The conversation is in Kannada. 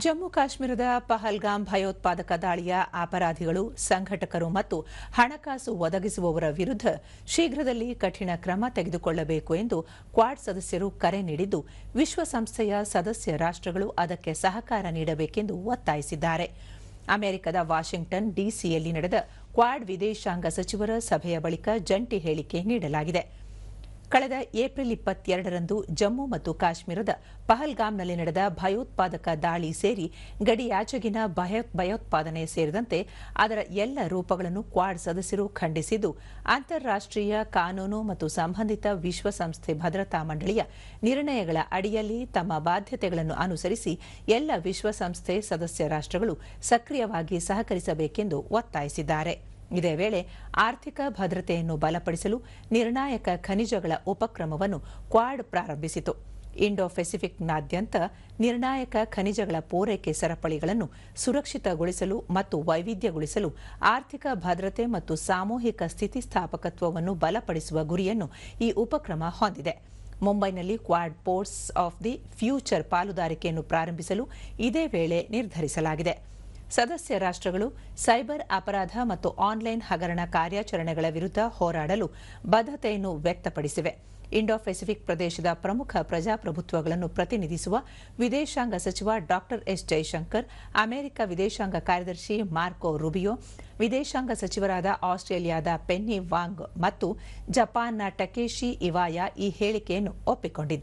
ಜಮ್ಮು ಕಾಶ್ಮೀರದ ಪಹಲ್ಗಾಮ್ ಭಯೋತ್ಪಾದಕ ದಾಳಿಯ ಅಪರಾಧಿಗಳು, ಸಂಘಟಕರು ಮತ್ತು ಹಣಕಾಸು ಒದಗಿಸುವವರ ವಿರುದ್ಧ ಶೀಘ್ರದಲ್ಲಿ ಕಠಿಣ ಕ್ರಮ ತೆಗೆದುಕೊಳ್ಳಬೇಕು ಎಂದು ಕ್ವಾಡ್ ಸದಸ್ಯರು ಕರೆ ನೀಡಿದ್ದು, ವಿಶ್ವಸಂಸ್ಥೆಯ ಸದಸ್ಯ ರಾಷ್ಟ್ರಗಳು ಅದಕ್ಕೆ ಸಹಕಾರ ನೀಡಬೇಕೆಂದು ಒತ್ತಾಯಿಸಿದ್ದಾರೆ. ಅಮೆರಿಕದ ವಾಷಿಂಗ್ಟನ್ ಡಿಸಿಯಲ್ಲಿ ನಡೆದ ಕ್ವಾಡ್ ವಿದೇಶಾಂಗ ಸಚಿವರ ಸಭೆಯ ಬಳಿಕ ಜಂಟಿ ಹೇಳಿಕೆ ನೀಡಲಾಗಿದೆ. ಕಳೆದ ಏಪ್ರಿಲ್ ಇಪ್ಪತ್ತೆರಡರಂದು ಜಮ್ಮು ಮತ್ತು ಕಾಶ್ಮೀರದ ಪಹಲ್ಗಾಮ್ನಲ್ಲಿ ನಡೆದ ಭಯೋತ್ಪಾದಕ ದಾಳಿ ಸೇರಿ ಗಡಿಯಾಚೆಗಿನ ಭಯೋತ್ಪಾದನೆ ಸೇರಿದಂತೆ ಅದರ ಎಲ್ಲ ರೂಪಗಳನ್ನು ಕ್ವಾಡ್ ಸದಸ್ಯರು ಖಂಡಿಸಿದ್ದು ಅಂತಾರಾಷ್ಟೀಯ ಕಾನೂನು ಮತ್ತು ಸಂಬಂಧಿತ ವಿಶ್ವಸಂಸ್ಥೆ ಭದ್ರತಾ ಮಂಡಳಿಯ ನಿರ್ಣಯಗಳ ಅಡಿಯಲ್ಲಿ ತಮ್ಮ ಬಾಧ್ಯತೆಗಳನ್ನು ಅನುಸರಿಸಿ ಎಲ್ಲ ವಿಶ್ವಸಂಸ್ಥೆ ಸದಸ್ಯ ರಾಷ್ಟ್ರಗಳು ಸಕ್ರಿಯವಾಗಿ ಸಹಕರಿಸಬೇಕೆಂದು ಒತ್ತಾಯಿಸಿದ್ದಾರೆ. ಇದೇ ವೇಳೆ ಆರ್ಥಿಕ ಭದ್ರತೆಯನ್ನು ಬಲಪಡಿಸಲು ನಿರ್ಣಾಯಕ ಖನಿಜಗಳ ಉಪಕ್ರಮವನ್ನು ಕ್ವಾಡ್ ಪ್ರಾರಂಭಿಸಿತು. ಇಂಡೋ ಪೆಸಿಫಿಕ್ನಾದ್ಯಂತ ನಿರ್ಣಾಯಕ ಖನಿಜಗಳ ಪೂರೈಕೆ ಸರಪಳಿಗಳನ್ನು ಸುರಕ್ಷಿತಗೊಳಿಸಲು ಮತ್ತು ವೈವಿಧ್ಯಗೊಳಿಸಲು ಆರ್ಥಿಕ ಭದ್ರತೆ ಮತ್ತು ಸಾಮೂಹಿಕ ಸ್ಥಿತಿಸ್ಥಾಪಕತ್ವವನ್ನು ಬಲಪಡಿಸುವ ಗುರಿಯನ್ನು ಈ ಉಪಕ್ರಮ ಹೊಂದಿದೆ. ಮುಂಬೈನಲ್ಲಿ Quad ports of the future ಪಾಲುದಾರಿಕೆಯನ್ನು ಪ್ರಾರಂಭಿಸಲು ಇದೇ ವೇಳೆ ನಿರ್ಧರಿಸಲಾಗಿದೆ. ಸದಸ್ಯ ರಾಷ್ಟ್ರಗಳು ಸೈಬರ್ ಅಪರಾಧ ಮತ್ತು ಆನ್ಲೈನ್ ಹಗರಣ ಕಾರ್ಯಾಚರಣೆಗಳ ವಿರುದ್ಧ ಹೋರಾಡಲು ಬದ್ಧತೆಯನ್ನು ವ್ಯಕ್ತಪಡಿಸಿವೆ. ಇಂಡೋ ಪೆಸಿಫಿಕ್ ಪ್ರದೇಶದ ಪ್ರಮುಖ ಪ್ರಜಾಪ್ರಭುತ್ವಗಳನ್ನು ಪ್ರತಿನಿಧಿಸುವ ವಿದೇಶಾಂಗ ಸಚಿವ ಡಾ ಎಸ್ ಜೈಶಂಕರ್, ಅಮೆರಿಕ ವಿದೇಶಾಂಗ ಕಾರ್ಯದರ್ಶಿ ಮಾರ್ಕೊ ರುಬಿಯೋ, ವಿದೇಶಾಂಗ ಸಚಿವರಾದ ಆಸ್ಟ್ರೇಲಿಯಾದ ಪೆನ್ನಿ ವಾಂಗ್ ಮತ್ತು ಜಪಾನ್ನ ಟಕೇಶಿ ಇವಾಯಾ ಈ ಹೇಳಿಕೆಯನ್ನು ಒಪ್ಪಿಕೊಂಡಿದ್ದಾರೆ.